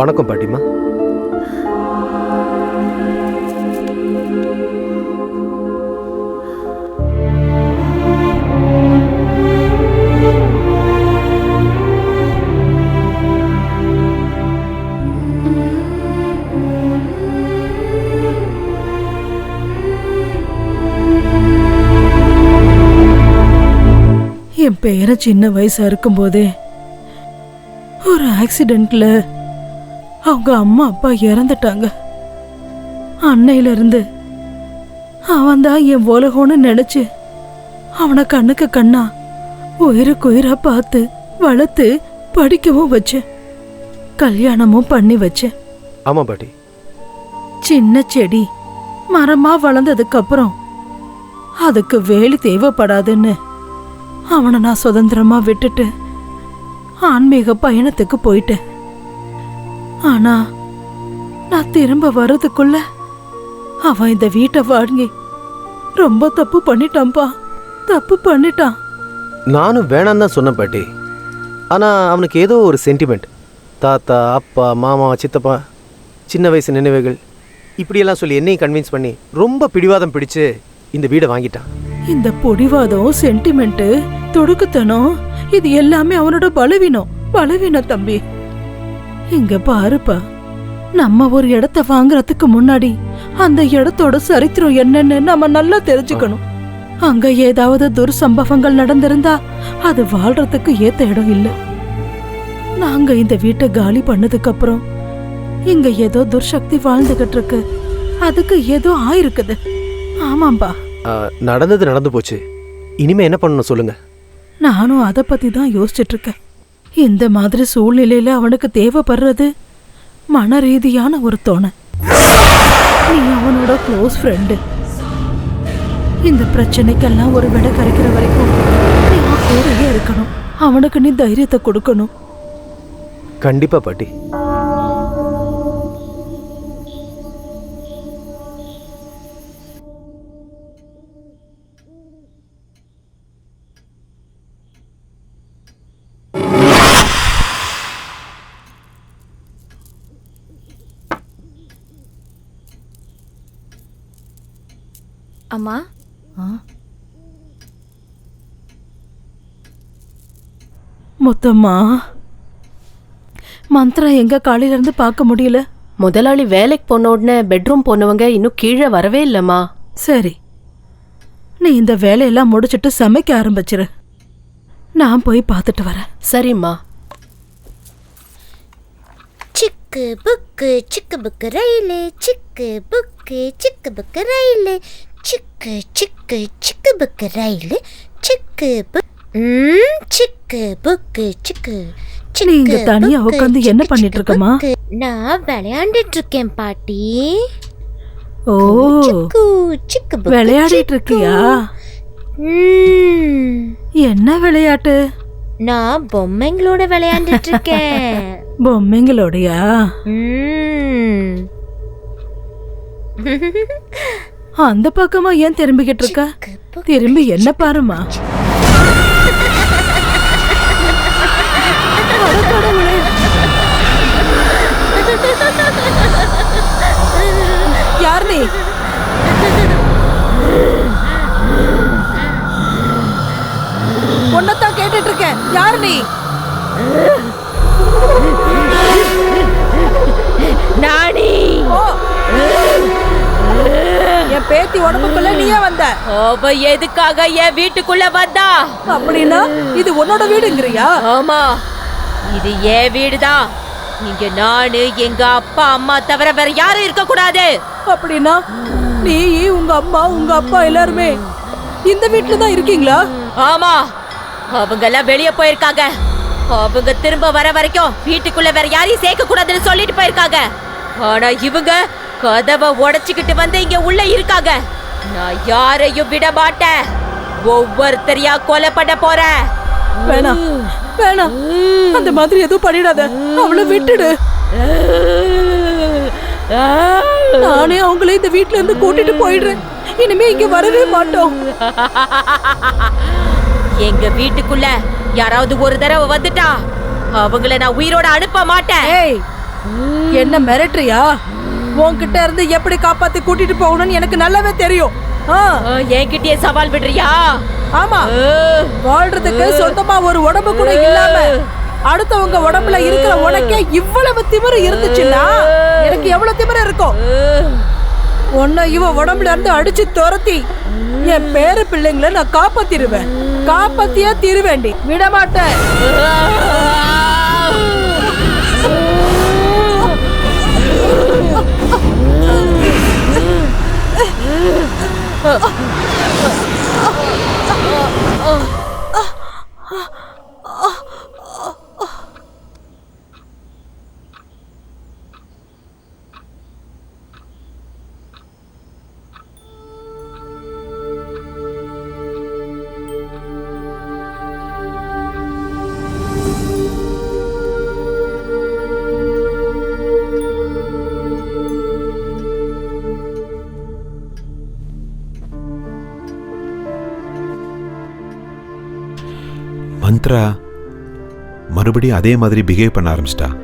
வணக்கம் பாட்டிமா என் பேரை சின்ன வயசா இருக்கும்போதே ஒரு ஆக்சிடென்ட்ல அவங்க அம்மா அப்பா இறந்துட்டாங்க. அன்னையில இருந்து அவன் தான் என் உலகம்னு நினைச்சு அவனை கண்ணுக்கு கண்ணா உயிருக்கு உயிரா பார்த்து வளர்த்து படிக்கவும் வச்சேன். கல்யாணமும் பண்ணி வச்சேன். ஆமாம் பாட்டி. சின்ன செடி மரமா வளர்ந்ததுக்கு அப்புறம் அதுக்கு வேலி தேவைப்படாதுன்னு அவனை நான் சுதந்திரமா விட்டுட்டு ஆன்மீக பயணத்துக்கு போயிட்டேன். ஆனா நான் திரும்ப வர்றதுக்குள்ள அவன் இந்த வீட்டை வாங்கி ரொம்ப தப்பு பண்ணிட்டான்ப்பா தப்பு பண்ணிட்டான். நானும் வேணாம் தான் சொன்னேன் பாட்டி. ஆனால் அவனுக்கு ஏதோ ஒரு சென்டிமெண்ட் தாத்தா அப்பா மாமா சித்தப்பா சின்ன வயசு நினைவுகள் இப்படியெல்லாம் சொல்லி என்னையும் கன்வின்ஸ் பண்ணி ரொம்ப பிடிவாதம் பிடிச்சு இந்த வீடை வாங்கிட்டான். இந்த பொடிவாதம் சென்டிமெண்ட் தொடுக்குத்தனம் இது எல்லாமே அவனோட பலவீனம். பலவீனம் தம்பி. இங்க பாருப்பா. நம்ம ஒரு இடத்த வாங்குறதுக்கு முன்னாடி அந்த இடத்தோட சரித்திரம் என்னன்னு நம்ம நல்லா தெரிஞ்சுக்கணும். அங்க ஏதாவது துர்சம்பவங்கள் நடந்திருந்தா அது வாழ்றதுக்கு ஏத்த இடம் இல்ல. நாங்க இந்த வீட்டை காலி பண்ணதுக்கு அப்புறம் இங்க ஏதோ துர்சக்தி வாழ்ந்துகிட்டு இருக்கு. அதுக்கு ஏதோ ஆயிருக்குது. ஆமாம்பா. நடந்தது நடந்து போச்சு. இனிமே என்ன பண்ணணும் சொல்லுங்க. நானும் அதை பத்தி தான் யோசிச்சுட்டு இருக்கேன். இந்த மாதிரி சூழ்நிலையில அவனுக்கு தேவைப்படுறது மன ரீதியான ஒரு தோணை. நீ அவனோட க்ளோஸ் ஃப்ரெண்டு இந்த பிரச்சனைக்கெல்லாம் ஒரு விட கரைக்கிற வரைக்கும் நீ கூடயே இருக்கணும். அவனுக்கு நீ தைரியத்தை கொடுக்கணும். கண்டிப்பா பாட்டி. அம்மா? மொத்தமா மந்த்ரா எங்க காலையில இருந்து பார்க்க முடியல? முதலாளி வேலைக்கு போன உடனே பெட்ரூம் போனவங்க இன்னும் கீழே வரவே இல்லம்மா. சரி. நீ இந்த வேலையெல்லாம் முடிச்சிட்டு சமைக்க ஆரம்பிச்சிரு. நான் போய் பார்த்துட்டு வரேன். சரிம்மா. சிக்கு புக்கு சிக்கு புக்கு ரயிலு சிக்கு புக்கு சிக்கு புக்கு ரயிலு சிக்கு சிக்கு சிக்கு புக்கு ரயிலு சிக்கு புக் சிக்கு புக்கு சிக்கு நீ இங்க சிக்கு தனியா உட்காந்து என்ன பண்ணிட்டு? புக்கு. நான் விளையாண்டுட்டு இருக்கேன் பாட்டி ஓ சிக்கு சிக்கு விளையாடிட்டு. இருக்கியா என்ன விளையாட்டு நான் பொம்மைங்களோட விளையாண்டுட்டு இருக்கேன் பொம்மைங்களோடயா. அந்த பக்கமா ஏன் திரும்பிக்கிட்டு இருக்க? திரும்பி என்ன பாருமா யார் நீ? உன்னத்தான் கேட்டுட்டு இருக்கேன். யார் நீ? என் பேத்தி உடம்புக்குள்ள நீயே வந்த. அவ எதுக்காக என் வீட்டுக்குள்ள வந்தா? அப்படின்னா இது உன்னோட வீடுங்கிறியா? ஆமா இது என் வீடுதான் இங்க நானு எங்க அப்பா அம்மா தவிர வேற யாரும் இருக்க கூடாது அப்படின்னா நீ உங்க அம்மா உங்க அப்பா எல்லாருமே இந்த வீட்ல தான் இருக்கீங்களா? ஆமா அவங்க எல்லாம் வெளிய போயிருக்காங்க. அவங்க திரும்ப வர வரைக்கும் வீட்டுக்குள்ள வேற யாரையும் சேர்க்க கூடாதுன்னு சொல்லிட்டு போயிருக்காங்க. ஆனா இவங்க கதவை உடைச்சுக்கிட்டு வந்து இங்க உள்ள இருக்காங்க. நான் யாரையும் விட மாட்டேன். ஒவ்வொருத்தரையா கொலை பண்ண போறேன். வேணாம் வேணாம். அந்த மாதிரி எதுவும் பண்ணிடாத. அவளை விட்டுடு. நானே அவங்கள இந்த வீட்ல இருந்து கூட்டிட்டு போயிடுறேன். இனிமே இங்க வரவே மாட்டோம். எங்க வீட்டுக்குள்ள யாராவது ஒரு தடவை வந்துட்டா அவங்கள நான் உயிரோட அனுப்ப மாட்டேன். என்ன மிரட்டுறியா? உன்கிட்ட இருந்து எப்படி காப்பாத்தி கூட்டிட்டு போகணும்னு எனக்கு நல்லாவே தெரியும். என்கிட்டயே சவால் விடுறியா? ஆமா. வாழ்றதுக்கு சொந்தமா ஒரு உடம்பு கூட இல்லாம அடுத்தவங்க உடம்புல இருக்கிற உனக்கே இவ்வளவு திமிரு இருந்துச்சுன்னா எனக்கு எவ்வளவு திமிரு இருக்கும்? உன்னை இவ உடம்புல இருந்து அடிச்சு துரத்தி என் பேரு பிள்ளைங்களை நான் காப்பாத்திருவேன். காப்பாத்தியா திருவேண்டி. விட மந்த்ரா மறுபடியும் அதே மாதிரி பிஹேவ் பண்ண ஆரம்பிச்சிட்டா.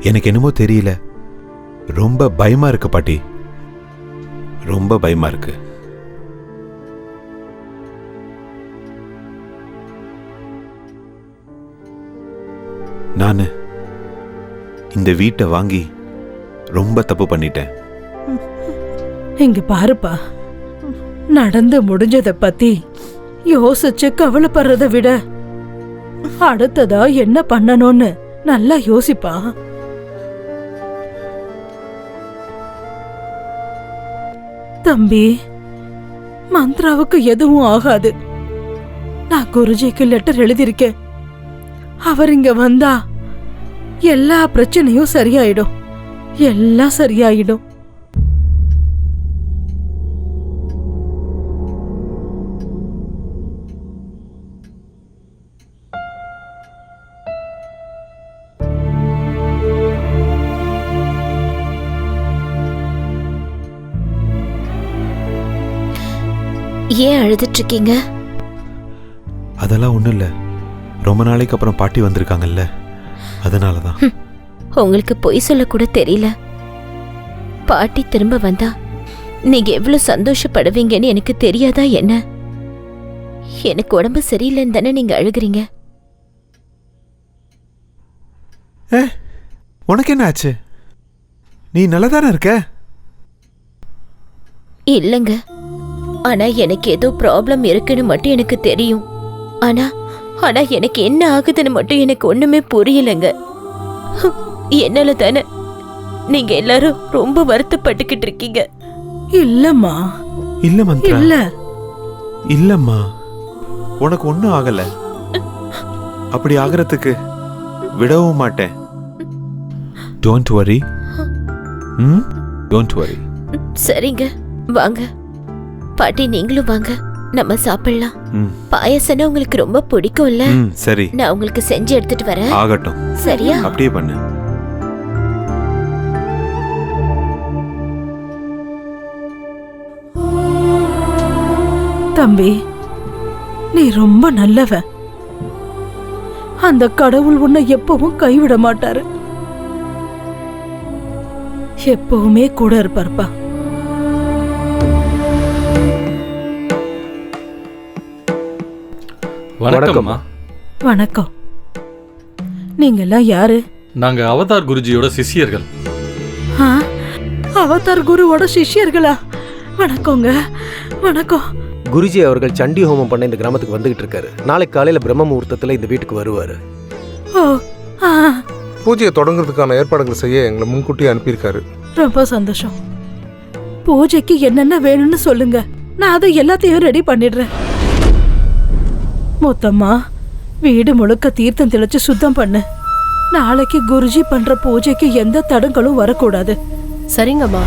எனக்கு என்னமோ தெரியல. ரொம்ப பயமா இருக்கு பாட்டி. ரொம்ப பயமா இருக்கு. நான் இந்த வீட்டை வாங்கி ரொம்ப தப்பு பண்ணிட்டேன். இங்க பாருப்பா. நடந்து முடிஞ்சதை பத்தி யோசிச்சு கவலைப்படுறத விட அடுத்ததா என்ன பண்ணணும்னு நல்லா யோசிப்பா. தம்பி மந்த்ராவுக்கு எதுவும் ஆகாது. நான் குருஜிக்கு லெட்டர் எழுதியிருக்கேன். அவர் இங்க வந்தா எல்லா பிரச்சனையும் சரியாயிடும். எல்லாம் சரியாயிடும். ஏன் அழுதுட்டு இருக்கீங்க அதெல்லாம் ஒன்றும் இல்லை. ரொம்ப நாளைக்கு அப்புறம் பாட்டி வந்திருக்காங்கல்ல. அதனால தான் உங்களுக்கு பொய் சொல்ல கூட தெரியல. பாட்டி திரும்ப வந்தா நீங்க எவ்வளவு சந்தோஷப்படுவீங்கன்னு எனக்கு தெரியாதா என்ன? எனக்கு உடம்பு சரியில்லைன்னு தானே நீங்க அழுகுறீங்க? உனக்கு என்ன ஆச்சு? நீ நல்லா தானே இருக்க? இல்லங்க. ஆனா எனக்கு ஏதோ ப்ராப்ளம் இருக்குன்னு மட்டும் எனக்கு தெரியும். ஆனா ஆனா எனக்கு என்ன ஆகுதுன்னு மட்டும் எனக்கு ஒண்ணுமே புரியலங்க. என்னால தானே நீங்க எல்லாரும் ரொம்ப வருத்தப்பட்டுக்கிட்டு இருக்கீங்க. இல்லம்மா. இல்ல மந்த்ரா. இல்ல. இல்லம்மா. உனக்கு ஒன்றும் ஆகல. அப்படி ஆகிறதுக்கு விடவும் மாட்டேன். டோன்ட் வரி ம்? டோன்ட் வரி சரிங்க. வாங்க. பாட்டி நீங்களும் வாங்க. நம்ம சாப்பிடலாம். பாயசம்னா உங்களுக்கு ரொம்ப பிடிக்கும்ல. சரி. நான் உங்களுக்கு செஞ்சு எடுத்துட்டு வரேன். ஆகட்டும். சரியா? அப்படியே பண்ணு. தம்பி நீ ரொம்ப நல்லவன் அந்த கடவுள் உன்னை எப்பவும் கைவிட மாட்டாரு. எப்பவுமே கூட இருப்பார்ப்பா வணக்கம்மா. வணக்கம். நீங்கெல்லாம் யாரு? நாங்க அவதார் குருஜியோட சிஷ்யர்கள். ஆ? அவதார் குருவோட சிஷ்யர்களா? வணக்கங்க. வணக்கம். குருஜி அவர்கள் சண்டி ஹோமம் பண்ண இந்த கிராமத்துக்கு வந்துகிட்டு இருக்காரு. நாளைக்கு காலையில பிரம்ம முகூர்த்தத்துல இந்த வீட்டுக்கு வருவாரு. ஓ ஆ. பூஜையை தொடங்குறதுக்கான ஏற்பாடுகள் செய்ய எங்களை முன்கூட்டியே அனுப்பியிருக்காரு. ரொம்ப சந்தோஷம். பூஜைக்கு என்னென்ன வேணும்னு சொல்லுங்க. நான் அதை எல்லாத்தையும் ரெடி பண்ணிடுறேன். மொத்தமா? வீடு முழுக்க தீர்த்தம் தெளிச்சு சுத்தம் பண்ணு. நாளைக்கு குருஜி பண்ற பூஜைக்கு எந்த தடங்களும் வரக்கூடாது. சரிங்கம்மா.